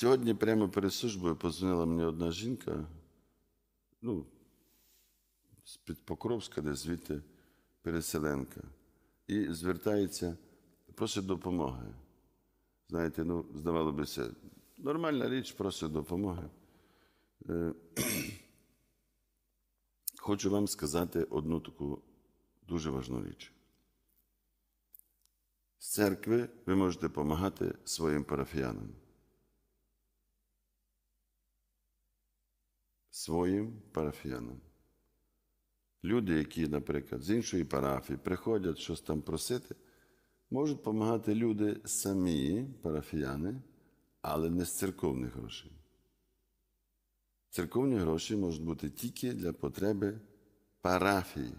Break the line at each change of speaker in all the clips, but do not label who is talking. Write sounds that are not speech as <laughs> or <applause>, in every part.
Сьогодні прямо перед службою позвонила мені одна жінка, ну, з-під Покровська, де звідти переселенка, і звертається, просить допомоги. Знаєте, ну, здавало би це, нормальна річ, просить допомоги. Е, <clears throat> Хочу вам сказати одну таку дуже важну річ. З церкви ви можете допомагати своїм парафіянам. Своїм парафіянам. Люди, які, наприклад, з іншої парафії приходять щось там просити, можуть допомагати люди самі, парафіяни, але не з церковних грошей. Церковні гроші можуть бути тільки для потреби парафії.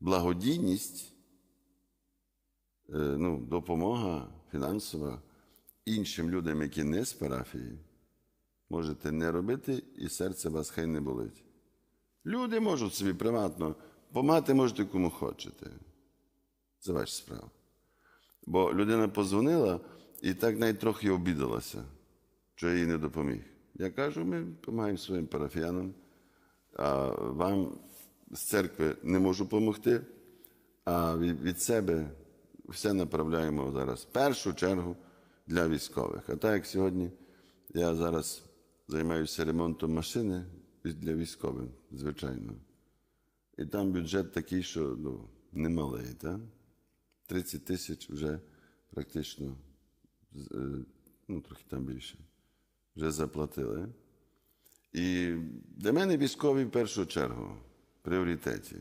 Благодійність, е, ну, допомога фінансова іншим людям, які не з парафії, можете не робити, і серце вас хай не болить. Люди можуть собі приватно, помагати можете кому хочете. Це ваша справа. Бо людина позвонила і так навіть трохи обідалася, що я їй не допоміг. Я кажу, ми допомагаємо своїм парафіянам, а вам з церкви не можу допомогти, а від себе все направляємо зараз в першу чергу для військових. А так як сьогодні я зараз займаюся ремонтом машини для військових, звичайно. І там бюджет такий, що ну, немалий, так? 30 тисяч вже практично, ну, трохи там більше, вже заплатили. І для мене військові в першу чергу пріоритеті.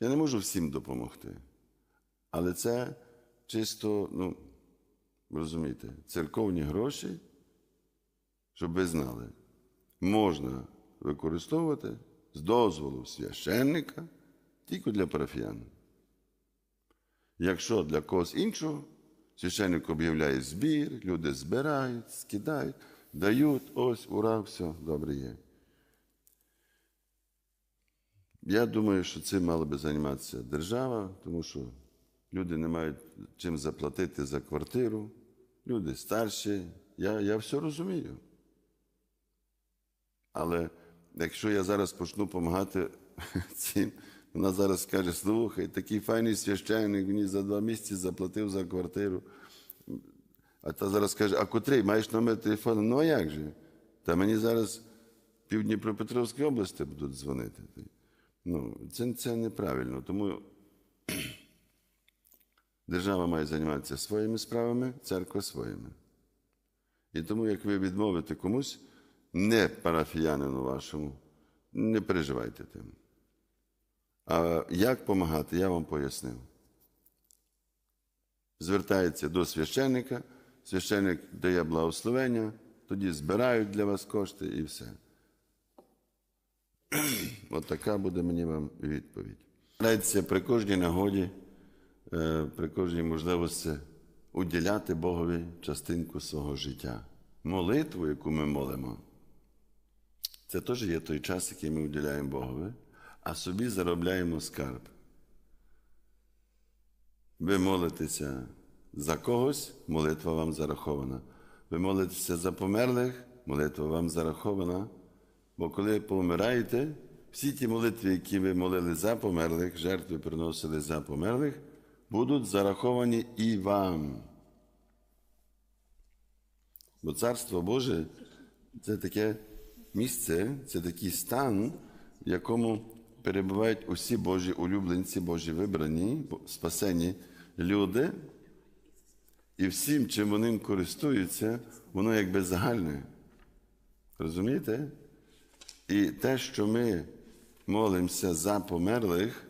Я не можу всім допомогти. Але це чисто, ну, розумієте, церковні гроші, щоб ви знали, можна використовувати з дозволу священника тільки для парафіян. Якщо для когось іншого, священник об'являє збір, люди збирають, скидають, дають, ось, ура, все, добре є. Я думаю, що цим мала би займатися держава, тому що люди не мають чим заплатити за квартиру, люди старші. Я, я все розумію. Але якщо я зараз почну допомагати <laughs> цим, вона зараз скаже: слухай, такий файний священник мені за два місяці заплатив за квартиру. А та зараз каже, а котрий, маєш номер телефону? Ну а як же? Та мені зараз пів Дніпропетровської області будуть дзвонити. Ну, це, це неправильно. Тому <clears throat> держава має займатися своїми справами, церква своїми. І тому, як ви відмовите комусь, не парафіянину вашому, не переживайте тим. А як допомагати, я вам пояснив. Звертається до священника, священник дає благословення, тоді збирають для вас кошти і все. <clears throat> От така буде мені вам відповідь. Старайтеся при кожній нагоді, е, при кожній можливості уділяти Богові частинку свого життя. Молитву, яку ми молимо, це теж є той час, який ми уділяємо Богові, а собі заробляємо скарб. Ви молитеся за когось, молитва вам зарахована. Ви молитеся за померлих, молитва вам зарахована. Бо коли помираєте, всі ті молитви, які ви молили за померлих, жертви приносили за померлих, будуть зараховані і вам. Бо Царство Боже це таке місце, це такий стан, в якому перебувають усі Божі улюбленці, Божі вибрані, спасені люди, і всім, чим вони користуються, воно якби загальне. Розумієте? І те, що ми молимося за померлих,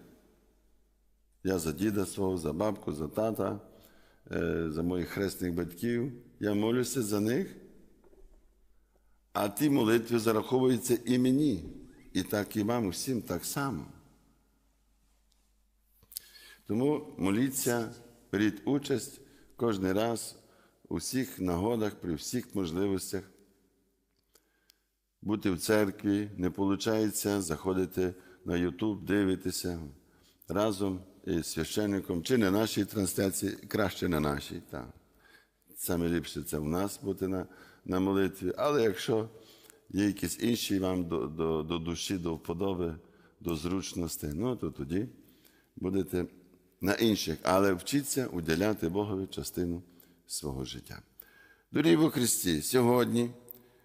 я за діда свого, за бабку, за тата, е, за моїх хресних батьків, я молюся за них, а ті молитви зараховуються і мені, і так і вам усім так само. Тому моліться, беріть участь кожен раз у всіх нагодах, при всіх можливостях. Бути в церкві не виходить, заходите на Ютуб, дивитеся разом із священником, чи на нашій трансляції, краще на нашій. Так. саме ліпше це в нас бути на, на молитві. Але якщо є якісь інші вам до, до, до душі, до вподоби, до зручності, ну то тоді будете на інших, але вчіться уділяти Богові частину свого життя. Дорогі во Христі, сьогодні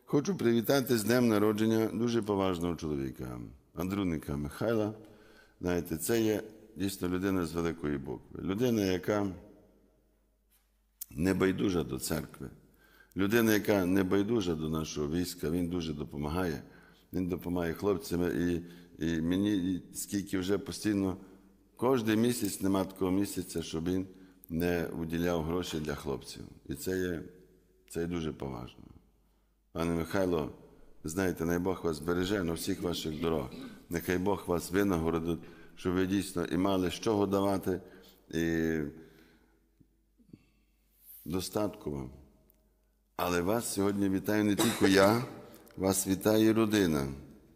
хочу привітати з днем народження дуже поважного чоловіка, Андруника Михайла. Знаєте, це є дійсно людина з великої букви. Людина, яка не байдужа до церкви. Людина, яка не байдужа до нашого війська, він дуже допомагає. Він допомагає хлопцям. І, і мені і скільки вже постійно, кожен місяць нема такого місяця, щоб він не виділяв гроші для хлопців. І це є, це є дуже поважно. Пане Михайло, знаєте, най Бог вас береже на всіх ваших дорогах. Нехай Бог вас винагородить, щоб ви дійсно і мали з чого давати, і достатку вам. Але вас сьогодні вітаю не тільки я, вас вітає родина.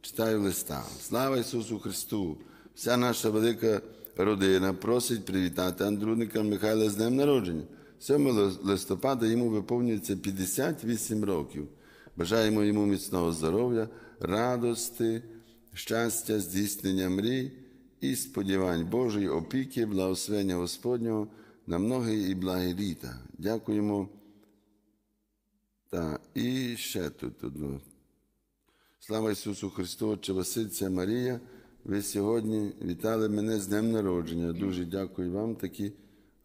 Читаю листа. Слава Ісусу Христу! Вся наша велика родина просить привітати Андруника Михайла з днем народження. 7 листопада йому виповнюється 58 років. Бажаємо йому міцного здоров'я, радости, щастя, здійснення мрій і сподівань Божої опіки, благословення Господнього на многі і благі літа. Дякуємо. Так, і ще тут одну. Слава Ісусу Христу, Отче Васильця Марія. Ви сьогодні вітали мене з днем народження. Дуже дякую вам. Такі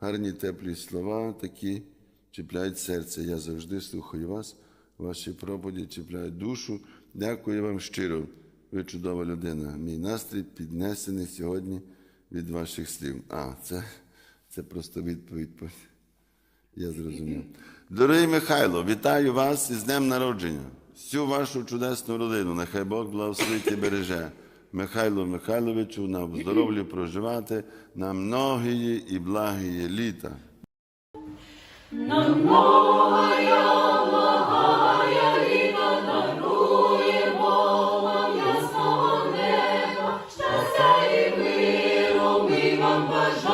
гарні теплі слова, такі чіпляють серце. Я завжди слухаю вас. Ваші проповіді чіпляють душу. Дякую вам щиро. Ви чудова людина. Мій настрій піднесений сьогодні від ваших слів. А, це, це просто відповідь. Я зрозумів. Дорогий Михайло, вітаю вас із Днем Народження, всю вашу чудесну родину. Нехай Бог благословить і береже. Михайло Михайловичу, на здоров'ю проживати на многії і благії літа.
Ясного неба, щастя і миру ми вам бажаємо.